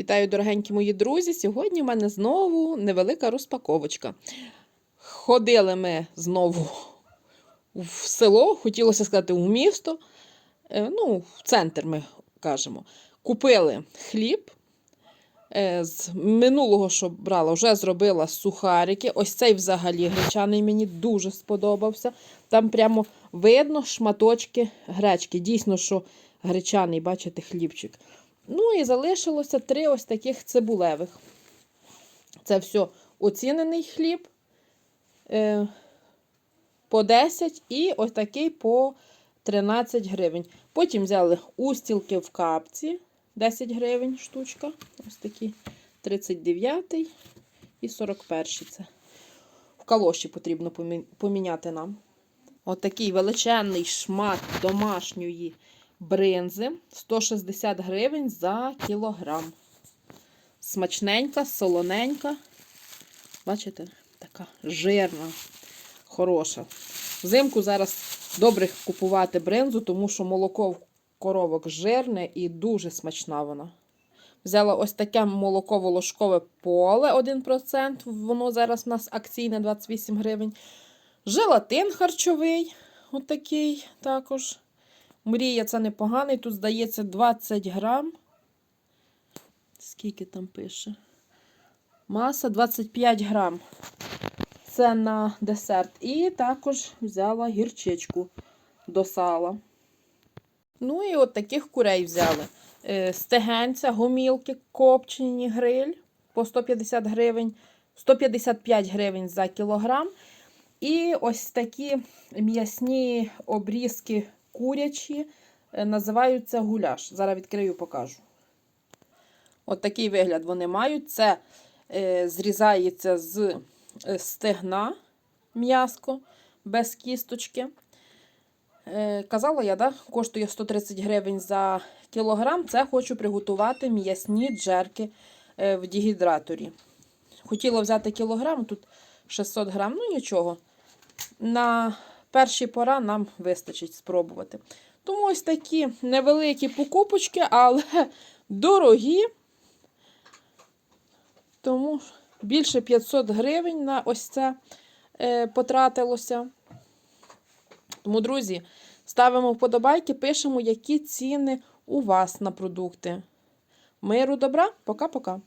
Вітаю, дорогенькі мої друзі! Сьогодні в мене знову невелика розпаковочка. Ходили ми знову в село, хотілося сказати, в місто. Е, Ну, в центр ми кажемо. Купили хліб. Е, З минулого, що брала, вже зробила сухарики. Ось цей взагалі гречаний мені дуже сподобався. Там прямо видно шматочки гречки. Дійсно, що гречаний, бачите, хлібчик. Ну і залишилося три ось таких цибулевих. Це все оцінений хліб е, по 10 і ось такий по 13 гривень. Потім взяли устілки в капці 10 гривень штучка. Ось такі 39 і 41 це. В калоші потрібно поміняти нам. Отакий величезний шмат домашньої бринзи 160 гривень за кілограм. Смачненька, солоненька. Бачите, така жирна, хороша. Взимку зараз добре купувати бринзу, тому що молоко в коровок жирне і дуже смачна вона. Взяла ось таке молоко волошкове поле 1%. Воно зараз у нас акційне 28 гривень. Желатин харчовий, отакий також. Мрія це непоганий. Тут, здається, 20 грам. Скільки там пише? Маса 25 грам. Це на десерт. І також взяла гірчичку до сала. Ну і от таких курей взяли. Е, Стегенця, гомілки, копчені гриль по 150 гривень, 155 гривень за кілограм. І ось такі м'ясні обрізки курячі е, називаються гуляш. Зараз відкрию, покажу. От такий вигляд вони мають. Це е, зрізається з е, стегна м'яско без кісточки. Е, казала я, да? коштує 130 гривень за кілограм. Це хочу приготувати м'ясні джерки е, в дегідраторі. Хотіла взяти кілограм, тут 600 грам, ну нічого. На перші пора нам вистачить спробувати. Тому ось такі невеликі покупочки, але дорогі. Тому більше 500 гривень на ось це е, потратилося. Тому, друзі, ставимо вподобайки, пишемо, які ціни у вас на продукти. Миру добра, пока-пока.